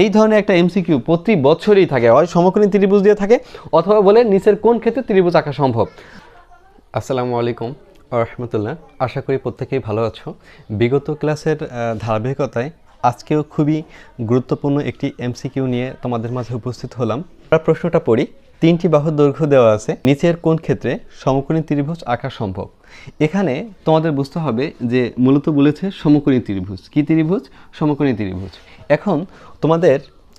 এই ধরনের একটা এমসিকিউ প্রতি বছরই থাকে, হয় সমকোণী ত্রিভুজ দিয়ে থাকে, অথবা বলে নিচের কোন ক্ষেত্রে ত্রিভুজ আঁকা সম্ভব। আসসালামু আলাইকুম রহমতুল্লাহ আশা করি প্রত্যেকেই ভালো আছো। বিগত ক্লাসের ধারাবাহিকতায় আজকেও খুবই গুরুত্বপূর্ণ একটি এমসিকিউ নিয়ে তোমাদের মাঝে উপস্থিত হলাম। আমরা প্রশ্নটা পড়ি, তিনটি বাহুর দৈর্ঘ্য দেওয়া আছে, নিচের কোন ক্ষেত্রে সমকোণী ত্রিভুজ আঁকা সম্ভব। এখানে তোমাদের বুঝতে হবে যে মূলত বলেছে সমকোণী ত্রিভুজ। কি ত্রিভুজ? সমকোণী ত্রিভুজ। এখন তোমাদের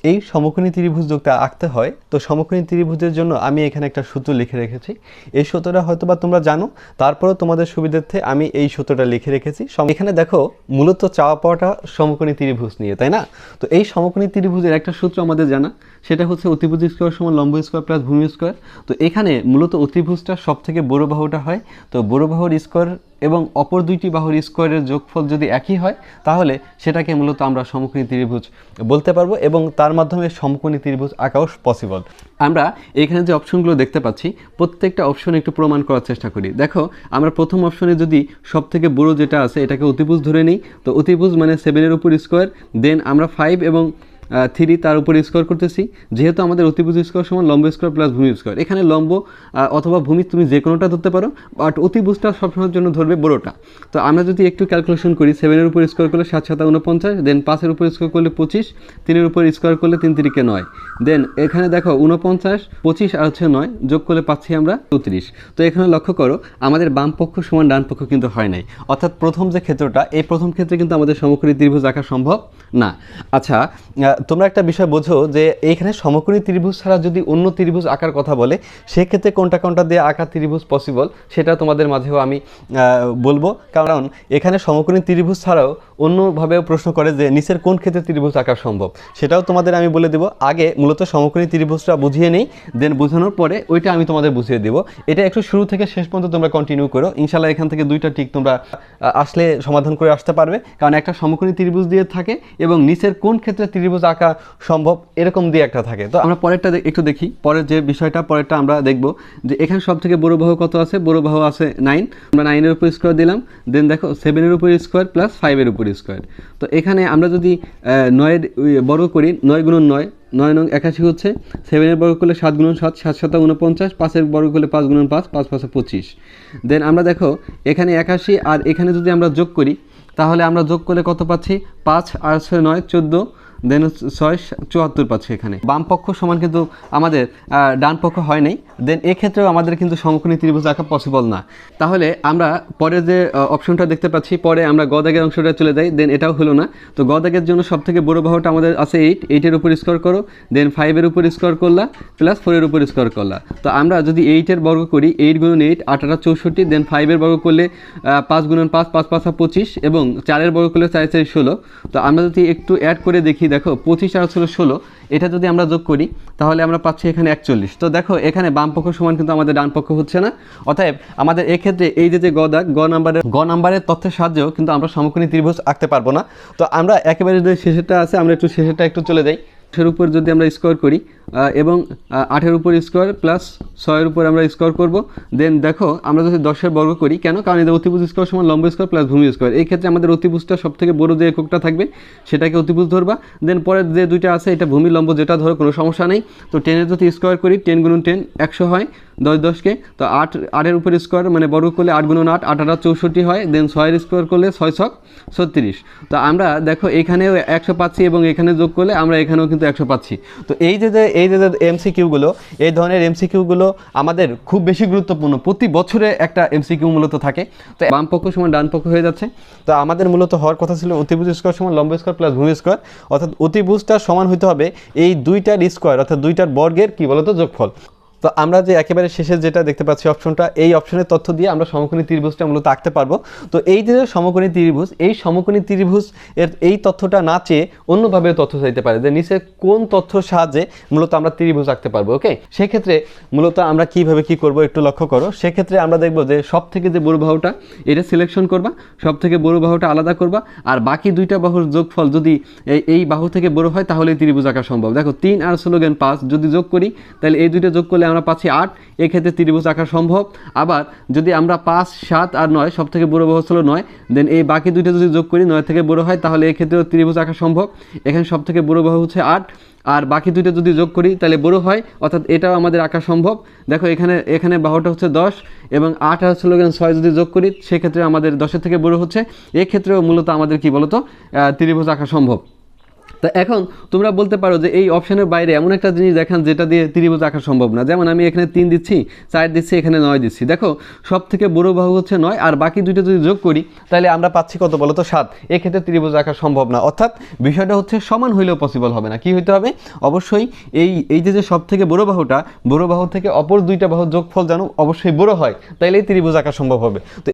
এই সমকোণী ত্রিভুজ যোগটা আঁকতে হয়। তো সমকোণী ত্রিভুজের জন্য আমি এখানে একটা সূত্র লিখে রেখেছি। এই সূত্রটা হয়তো বা তোমরা জানো, তারপরেও তোমাদের সুবিধার্থে আমি এই সূত্রটা লিখে রেখেছি। এখানে দেখো, মূলত চাওয়া পাওয়াটা সমকোণী ত্রিভুজ নিয়ে, তাই না? তো এই সমকোণী ত্রিভুজের একটা সূত্র আমাদের জানা, সেটা হচ্ছে অতিভুজ স্কোয়ার সমান লম্ব স্কোয়ার প্লাস ভূমি স্কোয়ার তো এখানে মূলত অতিভুজটা সব থেকে বড় বাহুটা হয়। তো বড় বাহুর স্কোয়ার এবং অপর দুইটি বাহুর স্কোয়ারের যোগফল যদি একই হয়, তাহলে সেটাকে মূলত আমরা সমকোণী ত্রিভুজ বলতে পারব এবং তার মাধ্যমে সমকোণী ত্রিভুজ আঁকাও পসিবল আমরা এখানে যে অপশনগুলো দেখতে পাচ্ছি, প্রত্যেকটা অপশন একটু প্রমাণ করার চেষ্টা করি। দেখো, আমরা প্রথম অপশনে যদি সব থেকে বড় যেটা আছে, এটাকে অতিভুজ ধরে নিই, তো অতিভুজ মানে সেভেনের উপর স্কোয়ার দেন আমরা ফাইভ এবং থ্রি তার উপর স্কোয়ার করতেছি। যেহেতু আমাদের অতিভুজ স্কোয়ার সমান লম্ব স্কোয়ার প্লাস ভূমি স্কোয়ার এখানে লম্ব অথবা ভূমি তুমি যে কোনোটা ধরতে পারো বাট অতিভুজটা সবসময়ের জন্য ধরবে বড়োটা। তো আমরা যদি একটু ক্যালকুলেশন করি সেভেনের উপর স্কোয়ার করলে সাত, সাতা উনপঞ্চাশ দেন পাঁচের উপর স্কোয়ার করলে পঁচিশ তিনের উপর স্কোয়ার করলে তিন তিরিকে নয়। দেন এখানে দেখো উনপঞ্চাশ পঁচিশ আর হচ্ছে নয়, যোগ করলে পাচ্ছি আমরা চৌত্রিশ। তো এখানে লক্ষ্য করো, আমাদের বাম পক্ষ সমান ডান পক্ষ কিন্তু হয় নাই। অর্থাৎ প্রথম যে ক্ষেত্রটা, এই প্রথম ক্ষেত্রে কিন্তু আমাদের সমকোণী ত্রিভুজ আঁকা সম্ভব না। আচ্ছা তোমরা একটা বিষয় বোঝো যে এইখানে সমকোণী ত্রিভুজ ছাড়া যদি অন্য ত্রিভুজ আঁকার কথা বলে, সেক্ষেত্রে কোনটা কোনটা দিয়ে আঁকা ত্রিভুজ পসিবল সেটা তোমাদের মাঝেও আমি বলব। কারণ এখানে সমকোণী ত্রিভুজ ছাড়াও অন্যভাবেও প্রশ্ন করে যে নিচের কোন ক্ষেত্রে ত্রিভুজ আঁকা সম্ভব। সেটাও তোমাদের আমি বলে দেবো। আগে মূলত সমকোণী ত্রিভুজটা বুঝিয়ে নেই দেন বোঝানোর পরে ওইটা আমি তোমাদের বুঝিয়ে দেবো। এটা একটু শুরু থেকে শেষ পর্যন্ত তোমরা কন্টিনিউ করো। ইনশাল্লাহ এখান থেকে দুইটা ঠিক তোমরা আসলে সমাধান করে আসতে পারবে। কারণ একটা সমকোণী ত্রিভুজ দিয়ে থাকে এবং নিচের কোন ক্ষেত্রে ত্রিভুজ আঁকা সম্ভব এরকম দিয়ে একটা থাকে। তো আমরা পরেরটা একটু দেখি। পরের যে বিষয়টা, পরেরটা আমরা দেখব যে এখানে সব থেকে বড় বাহু কত আছে? বড় বাহু আছে নাইন আমরা নাইনের উপর স্কোয়ার দিলাম। দেন দেখো সেভেনের উপর স্কোয়ার প্লাস ফাইভের উপর স্কোয়ার তো এখানে আমরা যদি নয়ের বর্গ করি, নয় গুণন নয় নয় নং একাশি হচ্ছে। সেভেনের বর্গ করলে সাত গুণন সাত সাত সাত উনপঞ্চাশ পাঁচের বর্গ করলে পাঁচ গুণন পাঁচ পাঁচ পাঁচে পঁচিশ। দেন আমরা দেখো, এখানে একাশি আর এখানে যদি আমরা যোগ করি, তাহলে আমরা যোগ করলে কত পাচ্ছি? পাঁচ, আর ছয় নয়, চোদ্দ। দেন ছয় চুয়াত্তর পাচ্ছি এখানে। বাম পক্ষ সমান কিন্তু আমাদের ডান পক্ষ হয় নাই। দেন এক্ষেত্রেও আমাদের কিন্তু সমকোণী ত্রিভুজ আঁকা পসিবল না। তাহলে আমরা পরে যে অপশনটা দেখতে পাচ্ছি, পরে আমরা গদাগের অংশটা চলে যাই। দেন এটাও হলো না। তো গদাগের জন্য সব থেকে বড় বাহুটা আমাদের আছে এইট এইটের উপর স্কোর করো। দেন ফাইভের উপর স্কোর করলা প্লাস ফোরের উপর স্কোর করলা। তো আমরা যদি এইটের বর্গ করি এইট গুণন এইট আঠারো চৌষট্টি, দেন ফাইভের বর্গ করলে পাঁচ গুণন পাঁচ পাঁচ পাঁচা পঁচিশ, এবং চারের বর্গ করলে চার চার, ষোলো। তো আমরা যদি একটু অ্যাড করে দেখি দেখো পঁচিশ আর ছিল ষোলো। এটা যদি আমরা যোগ করি, তাহলে আমরা পাচ্ছি এখানে একচল্লিশ। তো দেখো, এখানে বাম পক্ষ সমান কিন্তু আমাদের ডান পক্ষ হচ্ছে না। অতএব আমাদের এক্ষেত্রে এই যে যে গ গ নাম্বারের গ নাম্বারের তথ্যের সাহায্যেও কিন্তু আমরা সমকোণী ত্রিভুজ আঁকতে পারব না। তো আমরা একেবারে যে শেষেরটা আছে, আমরা একটু শেষেরটা একটু চলে যাই। আটের উপর যদি আমরা স্কোয়ার করি এবং আঠের উপর স্কোয়ার প্লাস ছয়ের উপর আমরা স্কোয়ার করব দেন দেখো, আমরা যদি দশের বর্গ করি, কেন? কারণ এদের অতিভুজ স্কোয়ার সমান লম্ব স্কোয়ার প্লাস ভূমি স্কোয়ার এই ক্ষেত্রে আমাদের অতিভুজটা সব থেকে বড় যে এককটা থাকবে, সেটাকে অতিভুজ ধরবা। দেন পরের যে দুইটা আছে, এটা ভূমি লম্ব যেটা, ধরো কোনো সমস্যা নেই। তো টেনের যদি স্কোয়ার করি টেন গুণুন টেন একশো হয় দশ দশকে, তো আট, আটের উপর স্কোয়ার মানে বর্গ করলে আট গুণন আট আট আট চৌষট্টি হয় দেন ছয়ের স্কোয়ার করলে ছয় ছক ছত্রিশ। তো আমরা দেখো এখানেও একশো পাচ্ছি এবং এখানে যোগ করলে আমরা এখানেও কিন্তু একশো পাচ্ছি। তো এই যে যে, এই যে যে এমসিকিউগুলো এই ধরনের এমসিকিউগুলো আমাদের খুব বেশি গুরুত্বপূর্ণ। প্রতি বছরে একটা এমসিকিউ মূলত থাকে। তো বাম পক্ষ সমান ডান পক্ষ হয়ে যাচ্ছে। তো আমাদের মূলত হওয়ার কথা ছিল অতিভুজ স্কোয়ার সমান লম্ব স্কোয়ার প্লাস ভূমি স্কোয়ার অর্থাৎ অতিভুজটা সমান হতে হবে এই দুইটার স্কোয়ার অর্থাৎ দুইটার বর্গের কি বলতো যোগফল? তো আমরা যে একেবারে শেষে যেটা দেখতে পাচ্ছি অপশনটা, এই অপশনের তথ্য দিয়ে আমরা সমকোণী ত্রিভুজটা মূলত আঁকতে পারব। তো এই যে সমকোণী ত্রিভুজ, এই সমকোণী ত্রিভুজ এর এই তথ্যটা না চেয়ে অন্যভাবে তথ্য চাইতে পারে যে নিচে কোন তথ্যর সাহায্যে মূলত আমরা ত্রিভুজ আঁকতে পারব, ওকে? সেক্ষেত্রে মূলত আমরা কীভাবে কি করব একটু লক্ষ্য করো। সেক্ষেত্রে আমরা দেখব যে সব থেকে যে বড় বাহুটা, এটা সিলেকশন করবা সব থেকে বড় বাহুটা আলাদা করবা, আর বাকি দুইটা বাহুর যোগফল যদি এই বাহু থেকে বড় হয়, তাহলে ত্রিভুজ আঁকা সম্ভব। দেখো, তিন আর স্লোগান পাঁচ, যদি যোগ করি, তাহলে এই দুইটা যোগ করলে আমরা পাচ্ছি আট, এক্ষেত্রে ত্রিভুজ আঁকা সম্ভব। আবার যদি আমরা পাঁচ, সাত আর নয় সব থেকে বড় বাহু হলো নয় দেন এই বাকি দুইটা যদি যোগ করি নয় থেকে বড় হয়, তাহলে এক্ষেত্রেও ত্রিভুজ আঁকা সম্ভব। এখানে সব থেকে বড় বাহু হচ্ছে আট, আর বাকি দুইটা যদি যোগ করি, তাহলে বড় হয়, অর্থাৎ এটাও আমাদের আঁকা সম্ভব। দেখো, এখানে এখানে বাহুটা হচ্ছে দশ, এবং আট আর এখানে ছয় যদি যোগ করি, সেক্ষেত্রে আমাদের দশের থেকে বড় হচ্ছে। এক্ষেত্রেও মূলত আমাদের কি বলতো? ত্রিভুজ আঁকা সম্ভব। তা এখন তোমরা বলতে পারো যে এই অপশানের বাইরে এমন একটা জিনিস দেখান যেটা দিয়ে ত্রিভুজ আঁকা সম্ভব না। যেমন আমি এখানে তিন দিচ্ছি, চার দিচ্ছি, এখানে নয় দিচ্ছি। দেখো সব থেকে বড় বাহু হচ্ছে নয়, আর বাকি দুইটা যদি যোগ করি, তাহলে আমরা পাচ্ছি কত বলো তো? সাত। এক্ষেত্রে ত্রিভুজ আঁকা সম্ভব না। অর্থাৎ বিষয়টা হচ্ছে সমান হইলেও পসিবল হবে না। কি হইতে হবে? অবশ্যই এই এই যে যে সব থেকে বড় বাহুটা, বড় বাহু থেকে অপর দুইটা বাহুর যোগফল যেন অবশ্যই বড় হয়, তাইলেই ত্রিভুজ আঁকা সম্ভব হবে। তো